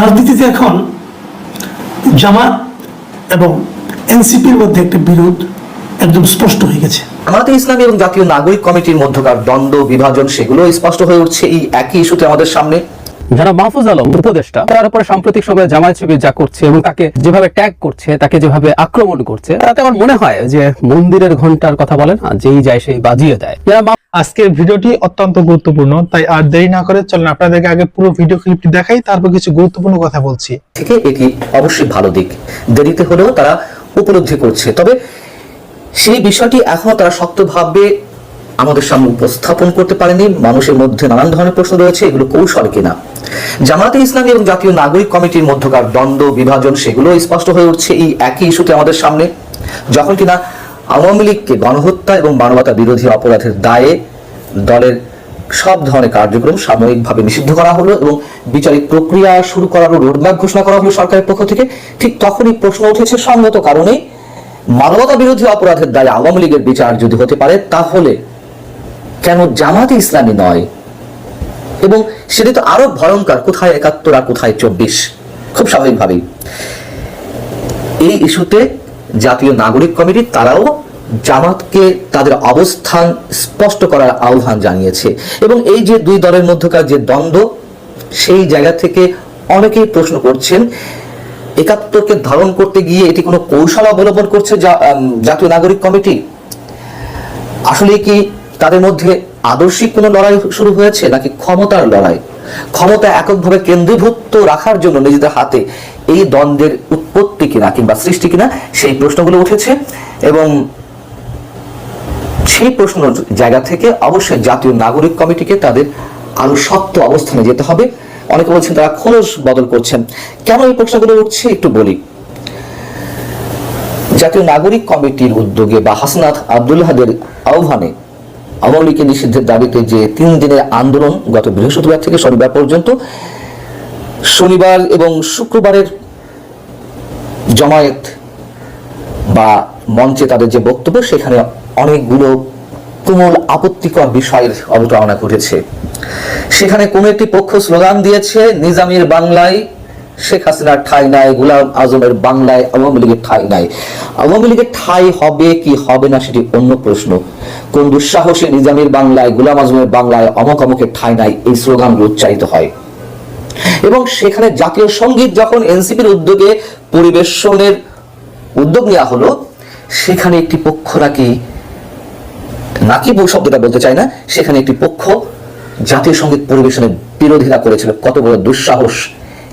রাজনীতিতে এখন জামাত এবং এনসিপির মধ্যে একটা বিরোধ একদম স্পষ্ট হয়ে গেছে। জামাতে ইসলামী এবং জাতীয় নাগরিক কমিটির মধ্যকার দ্বন্দ্ব বিভাজন সেগুলো স্পষ্ট হয়ে উঠছে এই একই ইস্যুতে আমাদের সামনে। যারা মাহফুজ আলম উপদেষ্টা তার উপরে সাম্প্রতিক সময়ে জামায়াত শিবির যা করছে এবং তাকে যেভাবে ট্যাগ করছে তাকে যেভাবে আক্রমণ করছে তাতে আমার মনে হয় যে মন্দিরের ঘণ্টার কথা বলেন না যেই যায় সেই বাজিয়ে দেয়। যারা আজকের ভিডিওটি অত্যন্ত গুরুত্বপূর্ণ, তাই আর দেরি না করে চলুন আপনাদেরকে আগে পুরো ভিডিও ক্লিপটি দেখাই, তারপর কিছু গুরুত্বপূর্ণ কথা বলছি। থেকে এটি অবশ্যই ভালো দিক। দেরিতে হলেও তারা উপলব্ধি করছে, তবে সেই বিষয়টি এখনও তারা শক্তভাবে আমাদের সামনে উপস্থাপন করতে পারেনি। মানুষের মধ্যে নানান ধরনের প্রশ্ন রয়েছে, এগুলো কৌশল কিনা? জামাতে ইসলামী এবং জাতীয় নাগরিক কমিটির মধ্যকার দ্বন্দ্ব, বিভাজন, সেগুলো স্পষ্ট হয়ে উঠছে এই একই ইস্যুতে আমাদের সামনে। যখন কিনা আওয়ামী লীগকে গণহত্যা এবং মানবতা বিরোধী অপরাধের দায়ে দলের সব ধরনের কার্যক্রম সাময়িকভাবে নিষিদ্ধ করা হলো এবং বিচারিক প্রক্রিয়া শুরু করার রোডম্যাপ ঘোষণা করা হলো সরকারের পক্ষ থেকে। ঠিক তখনই প্রশ্ন উঠেছে সঙ্গত কারণে মানবতা বিরোধী অপরাধের দায়ে আওয়ামী লীগের বিচার যদি হতে পারে, তাহলে কেন জামাতে ইসলামী নয়? এবং সেটি তো আরও ভয়ঙ্কর, কোথায় একাত্তর আর কোথায় চব্বিশ? খুব স্বাভাবিকভাবেই। এই ইস্যুতে জাতীয় নাগরিক কমিটি, তারাও জামাতকে তাদের অবস্থান স্পষ্ট করার আহ্বান জানিয়েছে। এবং এই যে দুই দলের মধ্যকার যে দ্বন্দ্ব, সেই জায়গা থেকে অনেকেই প্রশ্ন করছেন, একাত্তরকে ধারণ করতে গিয়ে এটি কোনো কৌশল অবলম্বন করছে জাতীয় নাগরিক কমিটি? আসলে কি তাদের মধ্যে আদর্শিক কোনো লড়াই শুরু হয়েছে, নাকি ক্ষমতার লড়াই? ক্ষমতা এককভাবে কেন্দ্রীভূত রাখার জন্য নিজেদের হাতে এই দ্বন্দ্বের উৎপত্তি কিনা কিংবা সৃষ্টি কিনা সেই প্রশ্নগুলো উঠেছে এবং সেই প্রশ্ন জায়গা থেকে অবশ্যই জাতীয় নাগরিক কমিটিকে তাদের আরও শক্ত অবস্থানে যেতে হবে। অনেকে বলছেন, তারা খোলস বদল করছেন। কেন এই প্রশ্নগুলো উঠছে একটু বলি। জাতীয় নাগরিক কমিটির উদ্যোগে বা হাসনাত আব্দুল্লাহদের আহ্বানে আওয়ামী লীগের নিষিদ্ধের দাবিতে যে তিন দিনের আন্দোলন গত বৃহস্পতিবার থেকে শনিবার পর্যন্ত শনিবার এবং শুক্রবারের জমায়েত বা মঞ্চে তাদের যে বক্তব্য, সেখানে অনেকগুলো তুমুল আপত্তিকর বিষয়ের অবতারণা ঘটেছে। সেখানে কোন একটি পক্ষ স্লোগান দিয়েছে, নিজামের বাংলায় শেখ হাসিনার ঠাই নাই, গুলাম আজমের বাংলায় আওয়ামী লীগের ঠাই নাই। আওয়ামী লীগের ঠাই হবে কি হবে না, সেটি অন্য প্রশ্ন। কোন দুঃসাহসে নিজামের বাংলায়, গুলাম আজমের বাংলায় অমক অমকের ঠাই নাই, এই স্লোগান উচ্চারিত হয়। এবং সেখানে জাতীয় সংগীত যখন এনসিপির উদ্যোগে পরিবেশনের উদ্যোগ নেওয়া হলো, সেখানে একটি পক্ষ নাকি নাকি শব্দটা বলতে চাই না, সেখানে একটি পক্ষ জাতীয় সংগীত পরিবেশনের বিরোধিতা করেছিল। কত বড় দুঃসাহস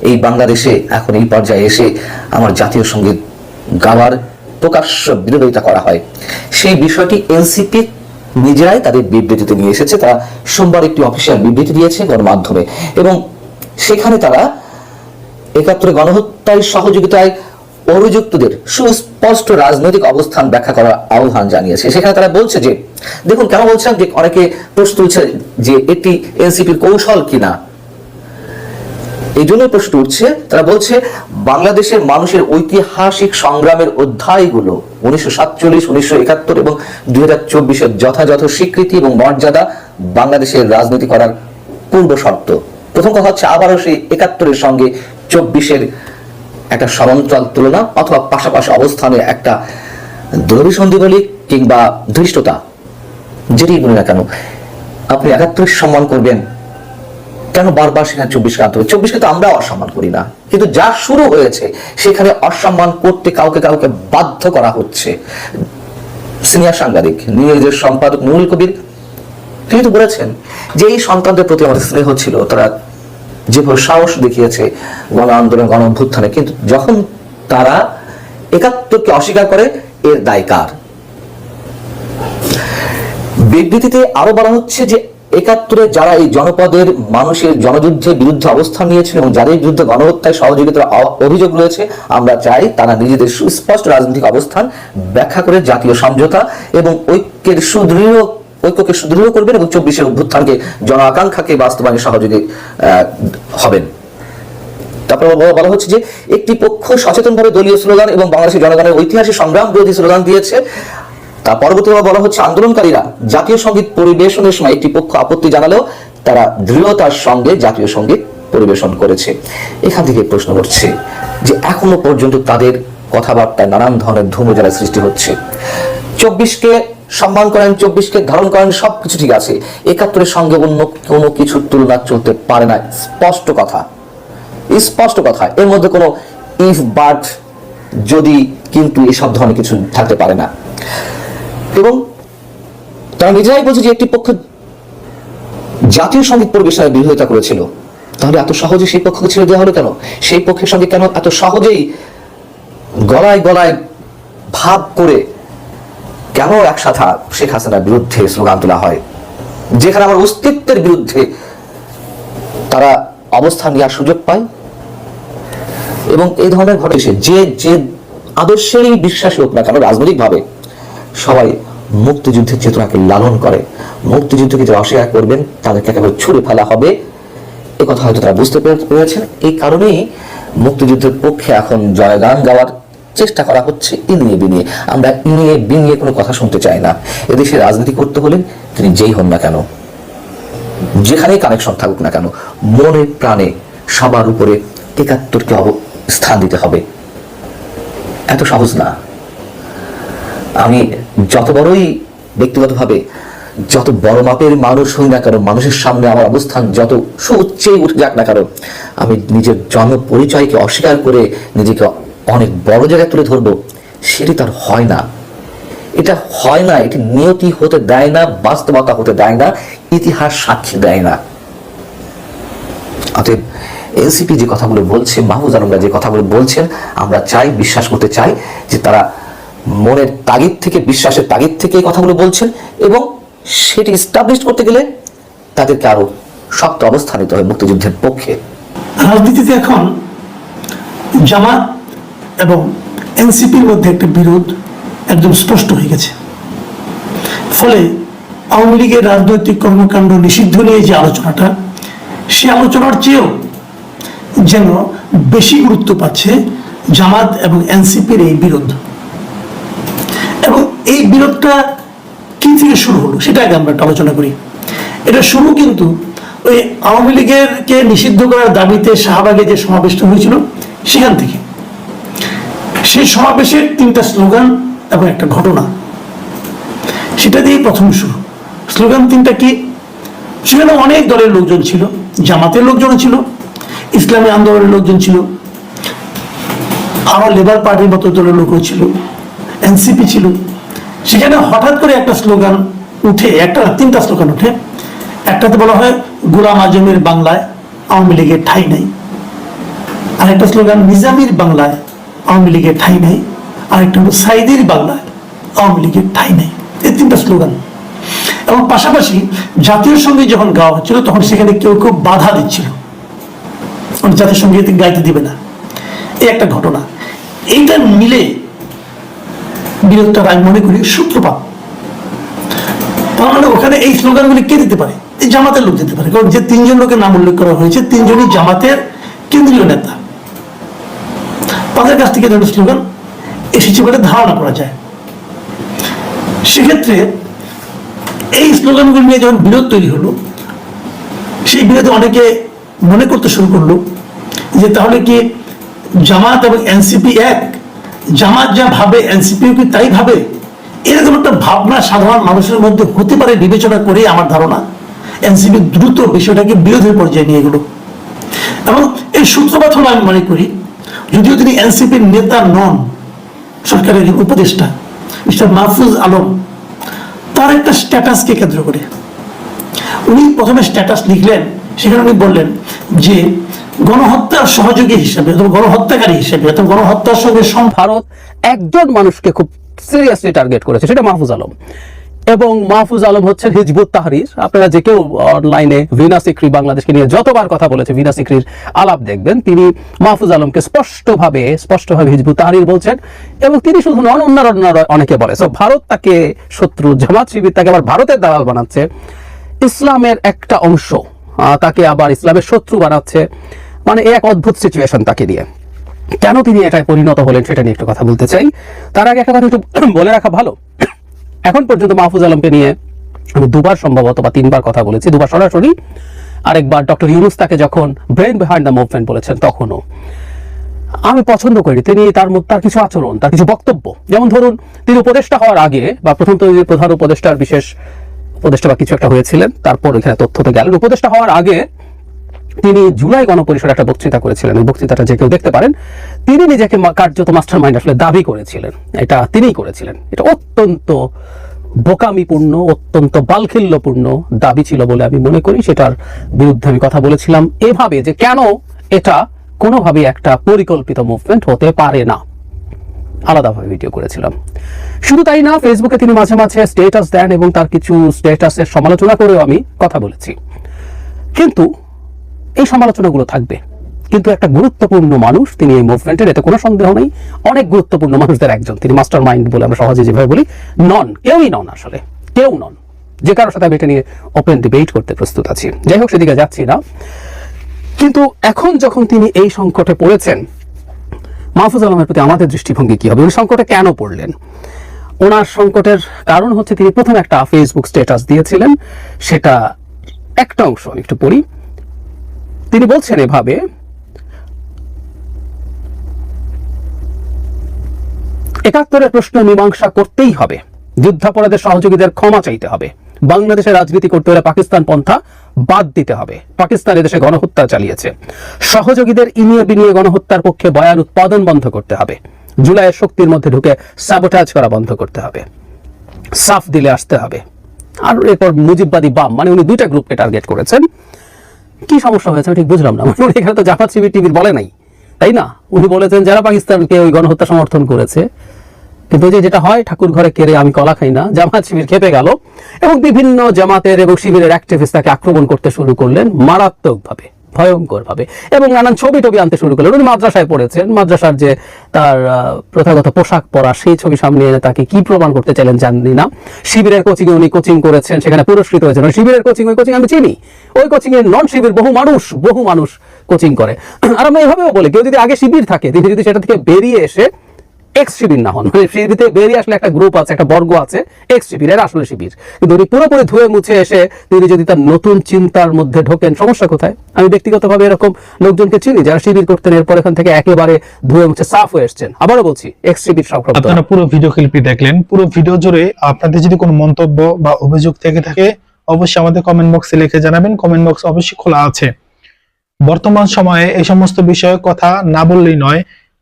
এই বাংলাদেশে এখন এই পর্যায়ে এসে আমার জাতীয় সংগীত গাওয়ার প্রকাশ্য বিরোধিতা করা হয়। সেই বিষয়টি এনসিপি নিজেরাই তাদের বিবৃতিতে নিয়ে এসেছে। তারা সোমবার একটি অফিসিয়াল বিবৃতি দিয়েছে গণমাধ্যমে। এবং সেখানে তারা একাত্তরে গণহত্যায় সহযোগিতায় অভিযুক্তদের সুস্পষ্ট রাজনৈতিক অবস্থান ব্যাখ্যা করার আহ্বান জানিয়েছে। সেখানে তারা বলছে যে, দেখুন, কেন বলছেন যে অনেকে প্রশ্ন তুলছে যে এটি এনসিপির কৌশল কিনা? এই জন্যই প্রশ্ন উঠছে। তারা বলছে, বাংলাদেশের মানুষের ঐতিহাসিক সংগ্রামের অধ্যায়গুলো উনিশশো সাতচল্লিশ, উনিশশো একাত্তর এবং দুই হাজার চব্বিশের যথাযথ স্বীকৃতি এবং মর্যাদা বাংলাদেশের রাজনীতি করার পূর্ব শর্ত প্রথম কথা হচ্ছে আবারও সেই একাত্তরের সঙ্গে চব্বিশের একটা সমান্তরাল তুলনা অথবা পাশাপাশি অবস্থানে একটা দ্রবিসন্ধি বলি কিংবা ধৃষ্টতা যেটি বলি না কেন, আপনি একাত্তরের সম্মান করবেন। কেন বারবার সেখানে চব্বিশকে আনতে হবে? চব্বিশকে তো আমরা অসম্মান করি না। কিন্তু যা শুরু হয়েছে, সেখানে অসম্মান করতে কাউকে কাউকে বাধ্য করা হচ্ছে। সিনিয়র সাংবাদিক, নিউজের সম্পাদক নুরুল কবির তিনি তো বলেছেন যে এই সন্তানদের প্রতি আমাদের স্নেহ ছিল, তারা যেভাবে সাহস দেখিয়েছে গণ আন্দোলন, গণ অভ্যুত্থানে, কিন্তু যখন তারা একাত্তরকে অস্বীকার করে, এর দায় কার? বিবৃতিতে আরও বলা হচ্ছে যে একাত্তরে যারা এই জনপদের মানুষের জনযুদ্ধের বিরুদ্ধে অবস্থান নিয়েছিল এবং যাদের বিরুদ্ধে গণহত্যায় সহযোগিতার অভিযোগ রয়েছে, আমরা চাই তারা নিজেদের সুস্পষ্ট রাজনৈতিক অবস্থান ব্যাখ্যা করে জাতীয় সমঝোতা এবং ঐক্যের সুদৃঢ় ঐক্যকে সুদৃঢ় করবেন এবং চব্বিশের অভ্যুত্থানকে জন আকাঙ্ক্ষাকে বাস্তবায়নে সহযোগী হবেন। তারপর বলা- হচ্ছে যে, একটি পক্ষ সচেতনভাবে দলীয় স্লোগান এবং বাংলাদেশের জনগণের ঐতিহাসিক সংগ্রাম বিরোধী স্লোগান দিয়েছে। তা বলা হচ্ছে, আন্দোলনকারীরা জাতীয় সংগীত পরিবেশনের সময় একটি পক্ষ আপত্তি জানালেও তারা দৃঢ়তার সঙ্গে জাতীয় সংগীত পরিবেশন করেছে। এখান থেকে প্রশ্ন উঠছে যে, এখনও পর্যন্ত তাদের কথাবার্তায় নানান ধরনের ধূমজালা সৃষ্টি হচ্ছে। চব্বিশকে সম্মান করেন, চব্বিশকে ধারণ করেন, সবকিছু ঠিক আছে। একাত্তরের সঙ্গে অন্য কোনো কিছুর তুলনা চলতে পারে না। স্পষ্ট কথা। স্পষ্ট কথা। এর মধ্যে কোনো ইফ বাট যদি, কিন্তু এসব ধরনের কিছু থাকতে পারে না। এবং তারা নিজেরাই বলছে যে একটি পক্ষ জাতীয় সংগীত পরিবেশনের বিরোধিতা করেছিল। তাহলে এত সহজে সেই পক্ষকে ছেড়ে দেওয়া হলো কেন? সেই পক্ষের সঙ্গে কেন এত সহজেই গলায় গলায় ভাব করে কেন একসাথে শেখ হাসিনার বিরুদ্ধে স্লোগান তোলা হয়? যেখানে আমার অস্তিত্বের বিরুদ্ধে তারা অবস্থান নেওয়ার সুযোগ পায়। এবং এই ধরনের ঘটেছে। যে যে আদর্শেরই বিশ্বাসী হোক না কেন, রাজনৈতিকভাবে সবাই মুক্তিযুদ্ধের চেতনাকে লালন করে। মুক্তিযুদ্ধকে যে অস্বীকার করবেন, তাদেরকে একেবারে ছুড়ে ফেলা হবে। এ কথা হয়তো তারা বুঝতে পেরে- পেরেছেন। এই কারণেই মুক্তিযুদ্ধের পক্ষে এখন জয়গান গাওয়ার চেষ্টা করা হচ্ছে ইনিয়ে বিনিয়ে। আমরা ইনিয়ে বিনিয়ে কোনো কথা শুনতে চাই না। এদেশে রাজনীতি করতে হলে তিনি যেই হন না কেন, যেখানেই কানেকশন থাকুক না কেন, মনে প্রাণে সবার উপরে একাত্তরকে স্থান দিতে হবে। এত সহজ না। আমি যত বড়ই ব্যক্তিগতভাবে যত বড় মাপের মানুষ হই না কেন, মানুষের সামনে আমার অবস্থান যত সুউচ্চেই উঠে যাক না কেন, আমি নিজের জন্ম পরিচয়কে অস্বীকার করে নিজেকে অনেক বড় জায়গায় তুলে ধরবো, সেটি তার হয় না। এটা হয় না, এটি নিয়তি হতে দেয় না, বাস্তবতা হতে দেয় না, ইতিহাস সাক্ষী দেয় না। অতএব এনসিপি যে কথাগুলো বলছে, মাহফুজ আলমরা যে কথাগুলো বলছেন, আমরা চাই, বিশ্বাস করতে চাই যে তারা মনের তাগিদ থেকে, বিশ্বাসের তাগিদ থেকে এই কথাগুলো বলছেন এবং সেটি স্টাবলিশ করতে গেলে তাদেরকে আরও শক্ত অবস্থান নিতে হবে মুক্তিযুদ্ধের পক্ষে। রাজনীতিতে এখন জামাত এবং এনসিপির মধ্যে একটা বিরোধ একদম স্পষ্ট হয়ে গেছে। ফলে আওয়ামী লীগের রাজনৈতিক কর্মকাণ্ড নিষিদ্ধ নিয়ে যে আলোচনাটা, সে আলোচনার চেয়েও যেন বেশি গুরুত্ব পাচ্ছে জামাত এবং এনসিপির এই বিরোধ। এবং এই বিরোধটা কি থেকে শুরু হলো সেটা আগে আমরা আলোচনা করি। এটা শুরু কিন্তু ওই আওয়ামী লীগের কে নিষিদ্ধ করার দাবিতে শাহবাগে যে সমাবেশটা হয়েছিল, সেখান থেকে। সেই সমাবেশের তিনটা স্লোগান এবং একটা ঘটনা। সেটা দিয়েই প্রথম শুরু। স্লোগান তিনটা কি? সেখানে অনেক দলের লোকজন ছিল, জামাতের লোকজন ছিল, ইসলামী আন্দোলনের লোকজন ছিল আরও লেবার পার্টির মতো দলের লোকও ছিল, এনসিপি ছিল। সেখানে হঠাৎ করে একটা স্লোগান উঠে, একটা তিনটা স্লোগান উঠে। একটাতে বলা হয়, গোলাম আজমের বাংলায় আওয়ামী লীগের ঠাই নেই। আর একটা স্লোগান, নিজামির বাংলায় আওয়ামী লীগের ঠাই নেই। আর একটা হলো সাইদির বাংলায় আওয়ামী লীগের ঠাই নেই। এই তিনটা স্লোগান। এবং পাশাপাশি জাতীয় সংগীত যখন গাওয়া হচ্ছিল, তখন সেখানে কেউ কেউ বাধা দিচ্ছিল। মানে জাতীয় সংগীত গাইতে দিবে না। এই একটা ঘটনা। এইটা মিলে বিরোধটার আমি মনে করি সূত্রপাত। তার মানে ওখানে এই স্লোগানগুলি কে দিতে পারে? এই জামাতের লোক দিতে পারে। কারণ যে তিনজন লোকের নাম উল্লেখ করা হয়েছে, তিনজনই জামাতের কেন্দ্রীয় নেতা। তাদের কাছ থেকে ধরনের স্লোগান এসেছে বলে ধারণা করা যায়। সেক্ষেত্রে এই স্লোগানগুলি নিয়ে যখন বিরোধ তৈরি হলো, সেই বিরোধে অনেকে মনে করতে শুরু করল যে তাহলে কি জামাত এবং এনসিপি এক? জামাত যা ভাবে এনসিপিও কি তাই ভাবে? এরকম একটা ভাবনা সাধারণ মানুষের মধ্যে হতে পারে বিবেচনা করে আমার ধারণা। এনসিপি দ্রুত বিষয়টাকে বিরোধের পর্যায়ে নিয়ে গেল। এবং এই সূত্রপাত হলো আমি মনে করি যদিও তিনি এনসিপির নেতা নন, সরকারের উপদেষ্টা, মিস্টার মাহফুজ আলম, তার একটা স্ট্যাটাসকে কেন্দ্র করে। উনি প্রথমে স্ট্যাটাস লিখলেন, সেখানে উনি বললেন যে গণহত্যার সহযোগী হিসেবে অথবা গণহত্যাকারী হিসেবে অথবা গণহত্যার সঙ্গে ভারত একজন মানুষকে খুব সিরিয়াসলি টার্গেট করেছে, সেটা মাহফুজ আলম। এবং মাহফুজ আলম হচ্ছেন হিজবুত তাহরির। আপনারা যে কেউ অনলাইনে ভিনা সিক্রি বাংলাদেশকে নিয়ে যতবার কথা বলেছে, ভিনা সিক্রির আলাপ দেখবেন। তিনি মাহফুজ আলমকে স্পষ্টভাবে স্পষ্টভাবে হিজবুত তাহরির বলছেন এবং তিনি শুধু নন, অন্যান্য অনেকে বলে। সো ভারত তাকে শত্রু, জামাত শিবির তাকে আবার ভারতের দালাল বানাচ্ছে। ইসলামের একটা অংশ তাকে আবার ইসলামের শত্রু বানাচ্ছে। মানে এক অদ্ভুত সিচুয়েশন তাকে নিয়ে। কেন তিনি এটায় পরিণত হলেন সেটা নিয়ে একটু কথা বলতে চাই। তার আগে একটা কথা একটু বলে রাখা ভালো। এখন পর্যন্ত মাহফুজ আলমকে নিয়ে আমি দুবার সম্ভবত বা তিনবার কথা বলেছি, দুবার সরাসরি। আরেকবার ডক্টর ইউনুস তাকে যখন ব্রেন বিহাইন্ড দ্য মুভমেন্ট বলেছেন, তখনও। আমি পছন্দ করি, তিনি তার তার কিছু আচরণ, তার কিছু বক্তব্য। যেমন ধরুন, তিনি উপদেষ্টা হওয়ার আগে, বা প্রথম তো প্রধান উপদেষ্টার বিশেষ উপদেষ্টা বা কিছু একটা হয়েছিলেন, তারপর এখানে তথ্যতে গেলেন উপদেষ্টা হওয়ার আগে তিনি জুলাই গণপরিষদ একটা বক্তৃতা করেছিলেন। এই বক্তৃতাটা যে কেউ দেখতে পারেন, তিনি নিজেকে কার্যত মাস্টার মাইন্ড আসলে দাবি করেছিলেন। এটা তিনিই করেছিলেন। এটা অত্যন্ত বোকামিপূর্ণ, অত্যন্ত বালখিল্যপূর্ণ দাবি ছিল বলে আমি মনে করি। সেটার বিরুদ্ধে আমি কথা বলেছিলাম এভাবে যে কেন এটা কোনোভাবে একটা পরিকল্পিত মুভমেন্ট হতে পারে না। আলাদাভাবে ভিডিও করেছিলাম। শুধু তাই না ফেসবুকে তিনি মাঝে মাঝে স্টেটাস দেন এবং তার কিছু স্টেটাসের সমালোচনা করেও আমি কথা বলেছি। কিন্তু এই সমালোচনাগুলো থাকবে। কিন্তু একটা গুরুত্বপূর্ণ মানুষ, তিনি এই মুভমেন্টের এতে কোনো সন্দেহ নেই। অনেক গুরুত্বপূর্ণ মানুষদের একজন, তিনি মাস্টার মাইন্ড বলে আমরা সহজে যেভাবে বলি। নন কেউই নন আসলে, কেউ নন। যে কারোর সাথে আমি এটা নিয়ে ওপেন ডিবেট করতে প্রস্তুত আছি। যাই হোক, সেদিকে যাচ্ছি না। কিন্তু এখন যখন তিনি এই সংকটে পড়েছেন, মাহফুজ আলমের প্রতি আমাদের দৃষ্টিভঙ্গি কি হবে? উনি সংকটে কেন পড়লেন? ওনার সংকটের কারণ হচ্ছে তিনি প্রথম একটা ফেসবুক স্ট্যাটাস দিয়েছিলেন। সেটা একটা অংশ, আমি একটু পড়ি। তিনি বলছেন এভাবে, একাত্তরের প্রশ্ন মীমাংসা করতেই হবে। যুদ্ধাপরাধের সহযোগীদের ক্ষমা চাইতে হবে। বাংলাদেশে রাজনীতি করতে হলে পাকিস্তান পন্থা বাদ দিতে হবে। পাকিস্তান এদেশে গণহত্যা চালিয়েছে। সহযোগীদের ইনিয়ে বিনিয়ে গণহত্যার পক্ষে বয়ান উৎপাদন বন্ধ করতে হবে। জুলাইয়ের শক্তির মধ্যে ঢুকে সাবোটাজ করা বন্ধ করতে হবে। সাফ দিলে আসতে হবে। আর এরপর মুজিববাদী বাম মানে উনি দুইটা গ্রুপকে টার্গেট করেছেন। কি সমস্যা হয়েছে? ঠিক বুঝলাম না। এখানে তো জাফার শিবির টিভির বলে নাই, তাই না? উনি বলেছেন, যারা পাকিস্তানকে ওই গণহত্যা সমর্থন করেছে, কিন্তু যে যেটা হয়, ঠাকুর ঘরে কেড়ে আমি কলা খাই না। জামাত শিবির খেপে গেল এবং বিভিন্ন জামাতের এবং শিবিরের অ্যাক্টিভিস্ট তাকে আক্রমণ করতে শুরু করলেন মারাত্মকভাবে। ভয়ঙ্কর ভাবে এবং নানান ছবি টবি আনতে শুরু করলেন। উনি মাদ্রাসায় পড়েছেন। মাদ্রাসার যে তার প্রথাগত পোশাক পরা, সেই ছবি সামনে এনে তাকে কি প্রমাণ করতে চাইলেন জানি না। শিবিরের কোচিং উনি কোচিং করেছেন, সেখানে পুরস্কৃত হয়েছেন। শিবিরের কোচিং ওই কোচিং আমি চিনি। ওই কোচিং এর নন শিবির বহু মানুষ বহু মানুষ কোচিং করে। আর আমরা এভাবেও বলি, কেউ যদি আগে শিবির থাকে তিনি যদি সেটা থেকে বেরিয়ে এসে এক্স না হন। মানে শিবির থেকে বেরিয়ে আসলে একটা গ্রুপ আছে, একটা বর্গ আছে আসলে শিবির। কিন্তু উনি পুরোপুরি ধুয়ে মুছে এসে তিনি যদি তার নতুন চিন্তার মধ্যে ঢোকেন, সমস্যা কোথায়? আমি ব্যক্তিগতভাবে এরকম লোকজনকে চিনি যারা শিবির করতেন, এরপর এখান থেকে একেবারে ধুয়ে মুছে সাফ হয়ে এসছেন। আবারও বলছি এক্স শিবির সব আপনারা পুরো ভিডিও ক্লিপটি দেখলেন। পুরো ভিডিও জুড়ে আপনাদের যদি কোনো মন্তব্য বা অভিযোগ থেকে থাকে, অবশ্যই আমাদের কমেন্ট বক্সে লিখে জানাবেন। কমেন্ট বক্স অবশ্যই খোলা আছে। বর্তমান সময়ে এই সমস্ত বিষয়ে কথা না বললেই নয়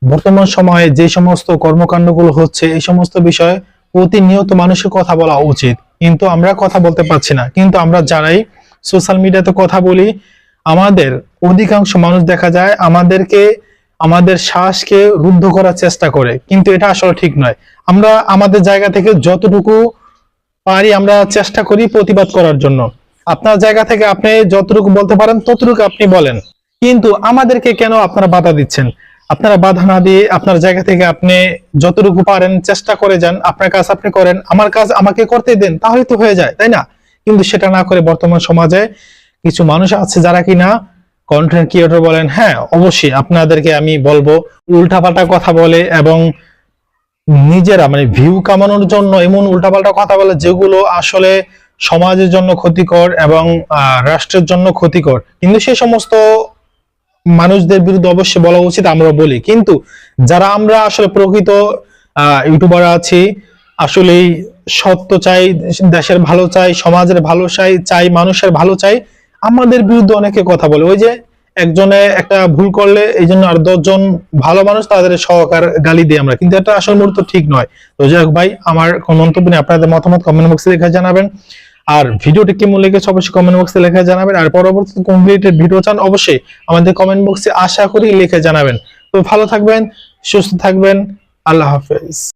বর্তমান সময়ে যে সমস্ত কর্মকাণ্ডগুলো হচ্ছে, এই সমস্ত বিষয়ে প্রতিনিয়ত মানুষের কথা বলা উচিত। কিন্তু আমরা কথা বলতে পারছি না। কিন্তু আমরা যারাই সোশ্যাল মিডিয়াতে কথা বলি, আমাদের অধিকাংশ মানুষ দেখা যায় আমাদেরকে, আমাদের শ্বাসকে রুদ্ধ করার চেষ্টা করে। কিন্তু এটা আসলে ঠিক নয়। আমরা আমাদের জায়গা থেকে যতটুকু পারি আমরা চেষ্টা করি প্রতিবাদ করার জন্য। আপনার জায়গা থেকে আপনি যতটুকু বলতে পারেন, ততটুকু আপনি বলেন। কিন্তু আমাদেরকে কেন আপনারা বাধা দিচ্ছেন? আপনারা বাধা না দিয়ে আপনার জায়গা থেকে আপনি যতটুকু পারেন চেষ্টা করে যান, আপনার কাজ আপনি করেন, আমার কাজ আমাকে করতে দেন, তাহলে তো হয়ে যায়, তাই না? কিন্তু সেটা না করে বর্তমান সমাজে কিছু মানুষ আছে যারা কিনা কন্টেন্ট ক্রিয়েটর বলেন হ্যাঁ অবশ্যই আপনাদেরকে আমি বলব, উল্টাপাল্টা কথা বলে এবং নিজেরা মানে ভিউ কামানোর জন্য এমন উল্টাপাল্টা কথা বলে যেগুলো আসলে সমাজের জন্য ক্ষতিকর এবং রাষ্ট্রের জন্য ক্ষতিকর। কিন্তু সে সমস্ত মানুষদের বিরুদ্ধে অবশ্যই বলা উচিত, আমরা বলি। কিন্তু যারা আমরা আসলে প্রকৃত ইউটিউবার আছি, আসলেই সত্য চাই, দেশের ভালো চাই, সমাজের ভালো চাই চাই, মানুষের ভালো চাই, আমাদের বিরুদ্ধে অনেকে কথা বলে। ওই যে একজনে একটা ভুল করলে, এই জন্য আর দশজন ভালো মানুষ তাদের সহকার গালি দিই আমরা। কিন্তু এটা আসল মুহূর্ত ঠিক নয়। তো যাই ভাই, আমার মন্তব্য নেই। আপনাদের মতামত কমেন্ট বক্সে লিখে জানাবেন। আর ভিডিওটি কেমন লেগেছে অবশ্যই কমেন্ট বক্সে লিখে জানাবেন। আর পরবর্তী কমপ্লিটেড ভিডিও চান, অবশ্যই আমাদের কমেন্ট বক্সে আশা করি লিখে জানাবেন। তো ভালো থাকবেন, সুস্থ থাকবেন, আল্লাহ হাফেজ।